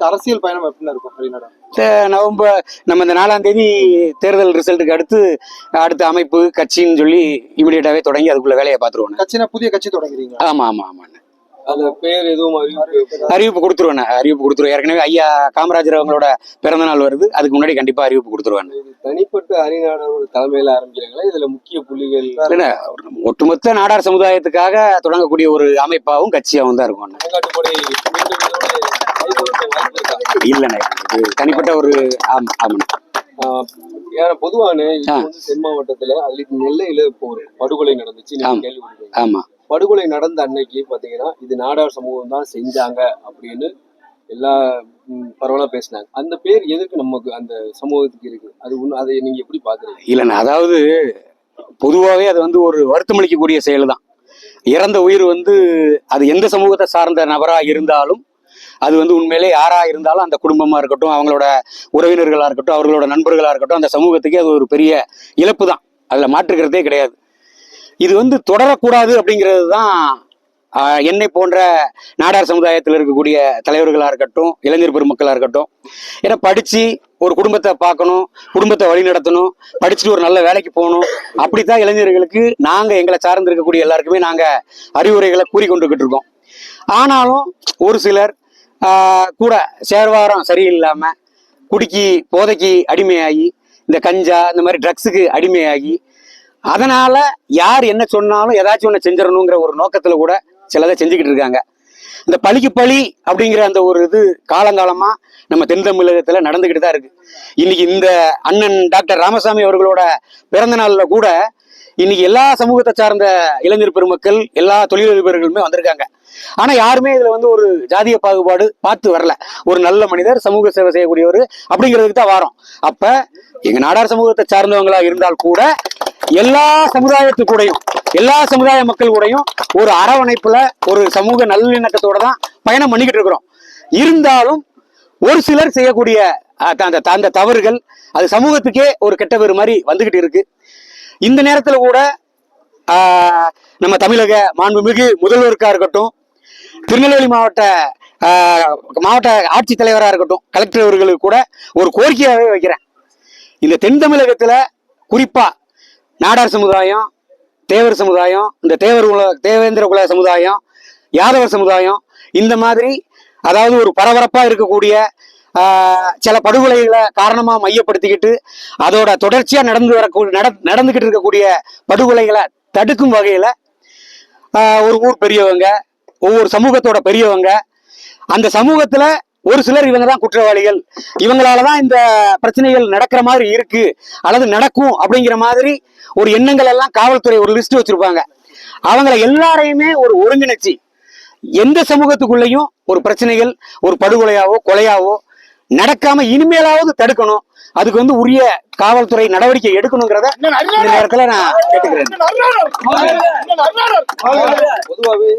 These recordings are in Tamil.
அரசியல் பயணம் எப்படி இருக்கும்? நவம்பர் நம்ம இந்த நாலாம் தேதி தேர்தல் ரிசல்ட்டுக்கு அடுத்து அடுத்த அமைப்பு கட்சின்னு சொல்லி இமிடியேட்டாவே தொடங்கி அதுக்குள்ள வேலையை பார்த்துருவோம் கட்சினா புதிய கட்சி தொடங்குறீங்க ஆமா ஆமா ஆமா அந்த பேர் எதுவும் அறிவிப்பு அறிவிப்பு கொடுத்துருவேன் அறிவிப்பு கொடுத்துருவேன் ஏற்கனவே ஐயா காமராஜர் அவங்களோட பிறந்த நாள் வருது. அதுக்கு முன்னாடி கண்டிப்பா அறிவிப்பு கொடுத்துருவேன் தனிப்பட்ட ஹரிநாடோட தலைமையில ஆரம்பிக்கிறாங்களா? இதுல முக்கிய புள்ளிகள்? இல்ல ஒட்டுமொத்த நாடார் சமுதாயத்துக்காக தொடங்கக்கூடிய ஒரு அமைப்பாகவும் கட்சியாகவும் தான் இருக்கும் இல்லைண்ணே இது தனிப்பட்ட ஒரு ஆம் ஆமாண்ணே. பொதுவான தென் மாவட்டத்துல அதுல நெல்லையில இப்போ ஒரு படுகொலை நடந்துச்சு. கேள்விப்பட்டிருக்கீங்க. ஆமா. படுகொலை நடந்த அன்னைக்கு பாத்தீங்கன்னா இது நாடார் சமூகம் தான் செஞ்சாங்க அப்படின்னு எல்லா ம், பரவலா பேசினாங்க. அந்த பேர் எதுக்கு நமக்கு அந்த சமூகத்துக்கு இருக்கு? அது ஒண்ணு அதை நீங்க எப்படி பாக்குறீங்க? இல்லைண்ணே அதாவது பொதுவாகவே அது வந்து ஒரு வருத்தமளிக்கக்கூடிய செயல் தான் இறந்த உயிர் வந்து அது எந்த சமூகத்தை சார்ந்த நபராக இருந்தாலும் அது வந்து உண்மையிலே யாரா இருந்தாலும் அந்த குடும்பமா இருக்கட்டும் அவங்களோட உறவினர்களா இருக்கட்டும் அவர்களோட நண்பர்களா இருக்கட்டும் அந்த சமூகத்துக்கே அது ஒரு பெரிய இழப்பு தான் அதுல மாற்றுக்கிறதே கிடையாது. இது வந்து தொடரக்கூடாது அப்படிங்கிறது தான் என்னை போன்ற நாடார் சமுதாயத்தில் இருக்கக்கூடிய தலைவர்களாக இருக்கட்டும் இளைஞர் பெருமக்களாக இருக்கட்டும். ஏன்னா படித்து ஒரு குடும்பத்தை பார்க்கணும் குடும்பத்தை வழி நடத்தணும் படிச்சுட்டு ஒரு நல்ல வேலைக்கு போகணும். அப்படித்தான் இளைஞர்களுக்கு நாங்கள் எங்களை சார்ந்து இருக்கக்கூடிய எல்லாருக்குமே நாங்கள் அறிவுரைகளை கூறி கொண்டுகிட்டு இருக்கோம். ஆனாலும் ஒரு சிலர் கூட சேர்வாரம் சரியில்லாமல் குடிக்கி போதைக்கு அடிமையாகி இந்த கஞ்சா இந்த மாதிரி ட்ரக்ஸுக்கு அடிமையாகி அதனால் யார் என்ன சொன்னாலும் ஏதாச்சும் ஒன்று செஞ்சிடணுங்கிற ஒரு நோக்கத்தில் கூட சிலதை செஞ்சுக்கிட்டு இருக்காங்க. இந்த பழிக்கு பழி அப்படிங்கிற அந்த ஒரு இது காலங்காலமாக நம்ம தென் நடந்துக்கிட்டு தான் இருக்குது இன்னைக்கு இந்த அண்ணன் டாக்டர் ராமசாமி அவர்களோட பிறந்த நாளில் கூட இன்னைக்கு எல்லா சமூகத்தை சார்ந்த இளைஞர் பெருமக்கள் எல்லா தொழிலதிபர்களுமே வந்திருக்காங்க. ஆனா யாருமே இதுல வந்து ஒரு ஜாதிய பாகுபாடு பார்த்து வரல. ஒரு நல்ல மனிதர் சமூக சேவை செய்யக்கூடியவர் அப்படிங்கிறதுக்கு தான் வாரோம். அப்ப எங்க நாடார் சமூகத்தை சார்ந்தவங்களா இருந்தால் கூட எல்லா சமுதாயத்து கூடயும் எல்லா சமுதாய மக்கள் கூடயும் ஒரு அரவணைப்புல ஒரு சமூக நல்லிணக்கத்தோட தான் பயணம் பண்ணிக்கிட்டு இருக்கிறோம். இருந்தாலும் ஒரு சிலர் செய்யக்கூடிய த- அந்த அந்த தவறுகள் அது சமூகத்துக்கே ஒரு கெட்ட பேர் மாதிரி வந்துகிட்டு இருக்கு. இந்த நேரத்தில் கூட ஆஹ், நம்ம தமிழக மாண்புமிகு முதல்வருக்காக இருக்கட்டும் திருநெல்வேலி மாவட்ட ஆஹ், மாவட்ட ஆட்சித்தலைவராக இருக்கட்டும் கலெக்டர் அவர்களுக்கு கூட ஒரு கோரிக்கையாகவே வைக்கிறேன். இந்த தென் தமிழகத்தில் குறிப்பாக நாடார் சமுதாயம் தேவர் சமுதாயம் இந்த தேவர் குல தேவேந்திர குல சமுதாயம் யாதவர் சமுதாயம் இந்த மாதிரி அதாவது ஒரு பரபரப்பாக இருக்கக்கூடிய சில படுகொலைகளை காரணமாக மையப்படுத்திக்கிட்டு அதோட தொடர்ச்சியாக நடந்து வரக்கூடிய நட நடந்துக்கிட்டு இருக்கக்கூடிய படுகொலைகளை தடுக்கும் வகையில் ஒரு ஊர் பெரியவங்க ஒவ்வொரு சமூகத்தோட பெரியவங்க அந்த சமூகத்தில் ஒரு சிலர் இவங்க தான் குற்றவாளிகள். இவங்களால தான் இந்த பிரச்சனைகள் நடக்கிற மாதிரி இருக்கு அல்லது நடக்கும் அப்படிங்கிற மாதிரி ஒரு எண்ணங்கள் எல்லாம் காவல்துறை ஒரு லிஸ்ட் வச்சிருப்பாங்க. அவங்கள எல்லாரையுமே ஒரு ஒருங்கிணைச்சு எந்த சமூகத்துக்குள்ளேயும் ஒரு பிரச்சனைகள் ஒரு படுகொலையாவோ கொலையாவோ நடக்காம இனிமேலாவது தடுக்கணும். அதுக்கு வந்து உரிய காவல்துறை நடவடிக்கை எடுக்கணுங்கிறத இந்த நேரத்துல நான் கேட்டுக்கிறேன். பொதுவாகவே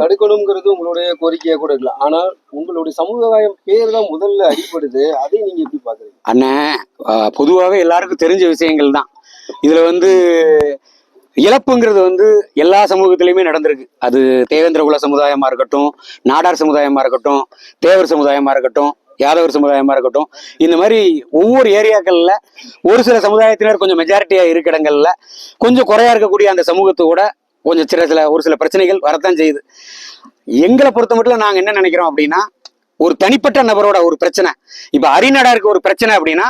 தடுக்கணுங்கிறது உங்களுடைய கோரிக்கையா கூட இருக்கலாம். ஆனா உங்களுடைய சமுதாயம் பேர் தான் முதல்ல அடிப்படுது அதை நீங்க எப்படி பாக்குறீங்க அண்ணன் ஆஹ், பொதுவாவே எல்லாருக்கும் தெரிஞ்ச விஷயங்கள் தான். இதுல வந்து இழப்புங்கிறது வந்து எல்லா சமூகத்திலையுமே நடந்திருக்கு. அது தேவேந்திர குல சமுதாயமா இருக்கட்டும் நாடார் சமுதாயமா இருக்கட்டும் தேவர் சமுதாயமா இருக்கட்டும் யாதவர் சமுதாயமா இருக்கட்டும். இந்த மாதிரி ஒவ்வொரு ஏரியாக்கள்ல ஒரு சில சமுதாயத்தினர் கொஞ்சம் மெஜாரிட்டியா இருக்க இடங்கள்ல கொஞ்சம் குறையா இருக்கக்கூடிய அந்த சமூகத்தோட கொஞ்சம் சில சில ஒரு சில பிரச்சனைகள் வரத்தான் செய்யுது. எங்களை பொறுத்த மட்டும் நாங்க என்ன நினைக்கிறோம் அப்படின்னா ஒரு தனிப்பட்ட நபரோட ஒரு பிரச்சனை. இப்ப அரிநாடாருக்கு ஒரு பிரச்சனை அப்படின்னா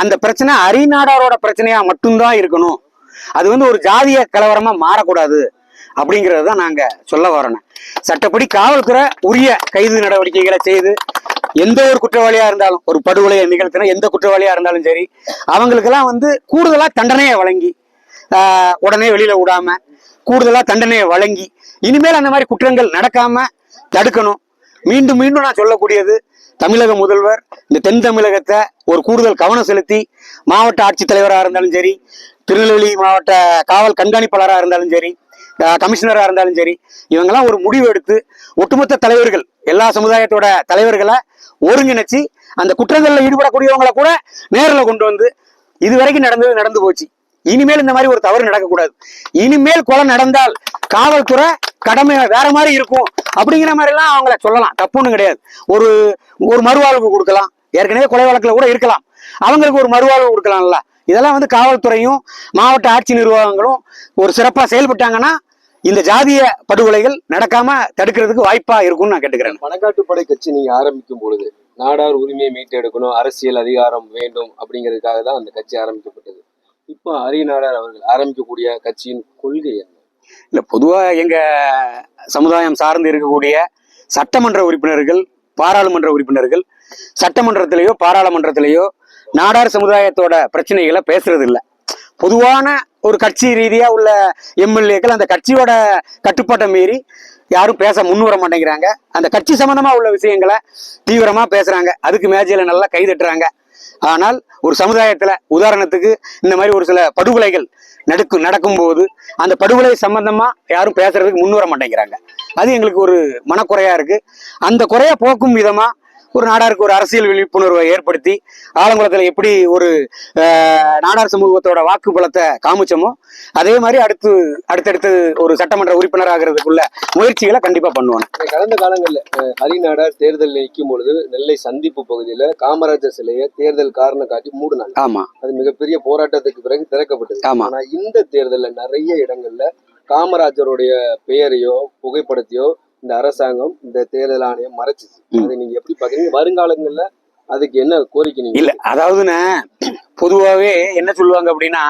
அந்த பிரச்சனை அரிநாடாரோட பிரச்சனையா மட்டும்தான் இருக்கணும். அது வந்து ஒரு ஜாதிய கலவரமா மாறக்கூடாது அப்படிங்கிறது தான் நாங்க சொல்ல வரோம் சட்டப்படி காவல்துறை உரிய கைது நடவடிக்கைகளை செய்து எந்த ஒரு குற்றவாளியா இருந்தாலும் ஒரு படுகொலையை நிகழ்த்தின எந்த குற்றவாளியா இருந்தாலும் சரி அவங்களுக்கெல்லாம் வந்து கூடுதலா தண்டனையை வழங்கி உடனே வெளியில விடாம கூடுதலா தண்டனையை வழங்கி இனிமேல் அந்த மாதிரி குற்றங்கள் நடக்காம தடுக்கணும். மீண்டும் மீண்டும் நான் சொல்லக்கூடியது தமிழக முதல்வர் இந்த தென் தமிழகத்தை ஒரு கூடுதல் கவனம் செலுத்தி மாவட்ட ஆட்சித்தலைவராக இருந்தாலும் சரி திருநெல்வேலி மாவட்ட காவல் கண்காணிப்பாளராக இருந்தாலும் சரி கமிஷனராக இருந்தாலும் சரி இவங்கெல்லாம் ஒரு முடிவு எடுத்து ஒட்டுமொத்த தலைவர்கள் எல்லா சமுதாயத்தோட தலைவர்களை ஒருங்கிணைச்சு அந்த குற்றங்களில் ஈடுபடக்கூடியவங்களை கூட நேரில் கொண்டு வந்து இது வரைக்கும் நடந்தது நடந்து போச்சு. இனிமேல் இந்த மாதிரி ஒரு தவறு நடக்கக்கூடாது. இனிமேல் கொலை நடந்தால் காவல்துறை கடமை வேற மாதிரி இருக்கும் அப்படிங்கிற மாதிரிலாம் அவங்கள சொல்லலாம். தப்புன்னு கிடையாது. ஒரு ஒரு மறுவாழ்வு கொடுக்கலாம். ஏற்கனவே கொலை வழக்கில் கூட இருக்கலாம். அவங்களுக்கு ஒரு மறுவாழ்வு கொடுக்கலாம்ல. இதெல்லாம் வந்து காவல்துறையும் மாவட்ட ஆட்சி நிர்வாகங்களும் ஒரு சிறப்பா செயல்பட்டாங்கன்னா இந்த ஜாதிய படுகொலைகள் நடக்காம தடுக்கிறதுக்கு வாய்ப்பா இருக்கும்னு நான் கேட்டுக்கிறேன். பணக்காட்டுப்படை கட்சி நீங்க ஆரம்பிக்கும் பொழுது நாடார் உரிமையை மீட்டெடுக்கணும் அரசியல் அதிகாரம் வேண்டும் அப்படிங்கிறதுக்காக தான் அந்த கட்சி ஆரம்பிக்கப்பட்டது. இப்போ அரி நாடார் அவர்கள் ஆரம்பிக்கக்கூடிய கட்சியின் கொள்கை என்ன? இல்ல பொதுவா எங்க சமுதாயம் சார்ந்து இருக்கக்கூடிய சட்டமன்ற உறுப்பினர்கள் பாராளுமன்ற உறுப்பினர்கள் சட்டமன்றத்திலேயோ பாராளுமன்றத்திலேயோ நாடார் சமுதாயத்தோட பிரச்சனைகளை பேசுறது இல்லை பொதுவான ஒரு கட்சி ரீதியாக உள்ள எம்எல்ஏக்கள் அந்த கட்சியோட கட்டுப்பாட்டை மீறி யாரும் பேச முன் வர மாட்டேங்கிறாங்க. அந்த கட்சி சம்மந்தமாக உள்ள விஷயங்களை தீவிரமாக பேசுகிறாங்க அதுக்கு மேஜையில் நல்லா கைதட்டுறாங்க ஆனால் ஒரு சமுதாயத்தில் உதாரணத்துக்கு இந்த மாதிரி ஒரு சில படுகொலைகள் நடக்கும் நடக்கும்போது அந்த படுகொலை சம்பந்தமாக யாரும் பேசுறதுக்கு முன் வர மாட்டேங்கிறாங்க. அது எங்களுக்கு ஒரு மனக்குறையாக இருக்குது அந்த குறையை போக்கும் விதமாக ஒரு நாடாருக்கு ஒரு அரசியல் விழிப்புணர்வை ஏற்படுத்தி ஆலங்குளத்துல எப்படி ஒரு நாடார் சமூகத்தோட வாக்கு பலத்தை காமிச்சோமோ அதே மாதிரி அடுத்து அடுத்தடுத்து ஒரு சட்டமன்ற உறுப்பினர் ஆகிறதுக்குள்ள முயற்சிகளை கண்டிப்பா பண்ணுவாங்க கடந்த காலங்களில் ஹரி நாடார் தேர்தல் நிற்கும் பொழுது நெல்லை சந்திப்பு பகுதியில காமராஜர் சிலையை தேர்தல் காரணம் காட்டி மூடினாங்க. ஆமா. அது மிகப்பெரிய போராட்டத்துக்கு பிறகு திறக்கப்பட்டது. ஆமா. ஆனா இந்த தேர்தல்ல நிறைய இடங்கள்ல காமராஜருடைய பெயரையோ புகைப்படத்தையோ இந்த அரசாங்கம் இந்த தேர்தல் ஆணையம் மறைச்சிச்சு. அதை நீங்க எப்படி பாக்குறீங்க வருங்காலங்கள்ல அதுக்கு என்ன கோரிக்கை நீங்க? இல்ல அதாவதுண்ணே பொதுவாவே என்ன சொல்லுவாங்க அப்படின்னா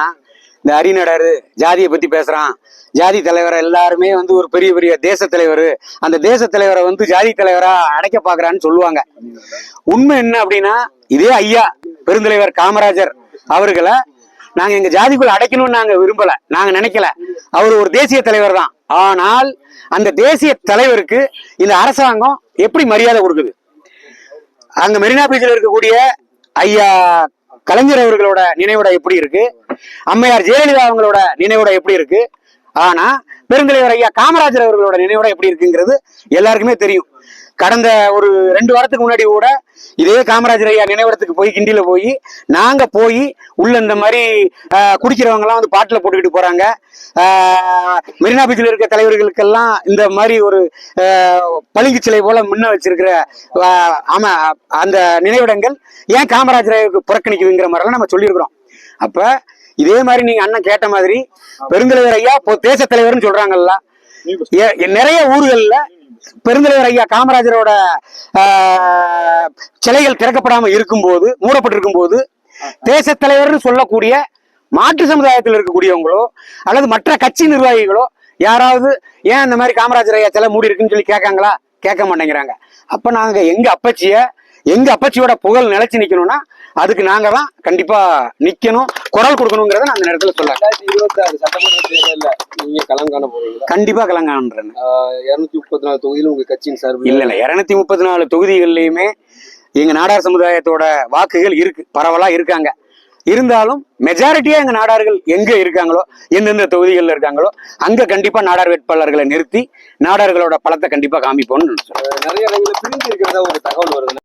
இந்த அரிநடரு ஜாதியை பத்தி பேசுறான். ஜாதி தலைவரை எல்லாருமே வந்து ஒரு பெரிய பெரிய தேச தலைவர். அந்த தேச தலைவரை வந்து ஜாதி தலைவரா அடைக்க பாக்குறான்னு சொல்லுவாங்க. உண்மை என்ன அப்படின்னா இதே ஐயா பெருந்தலைவர் காமராஜர் அவர்களை நாங்க எங்க ஜாதிக்குள்ள அடைக்கணும்னு நாங்க விரும்பல. நாங்க நினைக்கல. அவர் ஒரு தேசிய தலைவர் தான். ஆனால் அந்த தேசிய தலைவருக்கு இந்த அரசாங்கம் எப்படி மரியாதை கொடுக்குது? அங்க மெரினா பீச்சில் இருக்கக்கூடிய ஐயா கலைஞர் அவர்களோட நினைவிட எப்படி இருக்கு? அம்மையார் ஜெயலலிதா அவங்களோட நினைவிட எப்படி இருக்கு? ஆனா பெருந்தலைவர் ஐயா காமராஜர் அவர்களோட நினைவிட எப்படி இருக்குங்கிறது எல்லாருக்குமே தெரியும். கடந்த ஒரு ரெண்டு வாரத்துக்கு முன்னாடி கூட இதே காமராஜர் ஐயா நினைவிடத்துக்கு போய் கிண்டியில போய் நாங்க போய் உள்ள இந்த மாதிரி ஆஹ், குடிக்கிறவங்க எல்லாம் வந்து பாட்டில் போட்டுக்கிட்டு போறாங்க. ஆஹ், மெரினா பீச்சில் இருக்க தலைவர்களுக்கெல்லாம் இந்த மாதிரி ஒரு ஆஹ், பளிங்கு சிலை போல முன்ன வச்சிருக்கிற ஆமா அந்த நினைவிடங்கள் ஏன் காமராஜர் ஐயாவுக்கு புறக்கணிக்குதுங்கிற மாதிரிலாம் நம்ம சொல்லியிருக்கிறோம். அப்ப இதே மாதிரி நீங்க அண்ணன் கேட்ட மாதிரி பெருந்தலைவர் ஐயா இப்போ தேச தலைவர்னு சொல்றாங்கல்ல. ஏ- நிறைய ஊர்கள்ல பெருந்தலைவர் ஐயா காமராஜரோட சிலைகள் திறக்கப்படாம இருக்கும்போது மூடப்பட்டிருக்கும் போது தேச தலைவர்னு சொல்லக்கூடிய மாற்று சமுதாயத்தில் இருக்கக்கூடியவங்களோ அல்லது மற்ற கட்சி நிர்வாகிகளோ யாராவது ஏன் இந்த மாதிரி காமராஜர் ஐயா சிலை மூடி இருக்குன்னு சொல்லி கேட்காங்களா? கேட்க மாட்டேங்கிறாங்க. அப்ப நாங்க எங்க அப்பச்சிய எங்க அப்பச்சியோட புகழ் நிலைச்சு நிக்கணும்னா அதுக்கு நாங்க தான் கண்டிப்பா நிக்கணும். குரல் கொடுக்கணுங்கிறத நான் அந்த நேரத்துல சொல்ல ரெண்டாயிரத்தி இருபத்தி ஆறு சட்டமன்ற தேர்தல்ல நீங்க களம் காண போறீங்களா? கண்டிப்பா கலங்கான்றேன் இருநூத்தி முப்பத்தி நாலு தொகுதியிலும் உங்க கட்சியின் சார்பில் இல்ல இல்ல. இருநூத்தி முப்பத்தி நாலு தொகுதிகள்லயுமே எங்க நாடார் சமுதாயத்தோட வாக்குகள் இருக்கு. பரவலா இருக்காங்க. இருந்தாலும் மெஜாரிட்டியா எங்க நாடார்கள் எங்க இருக்காங்களோ எந்தெந்த தொகுதிகள்ல இருக்காங்களோ அங்க கண்டிப்பா நாடார் வேட்பாளர்களை நிறுத்தி நாடார்களோட பலத்தை கண்டிப்பா காமிப்போம்னு. நிறைய பிரிஞ்சு இருக்கிறதா ஒரு தகவல் வருது.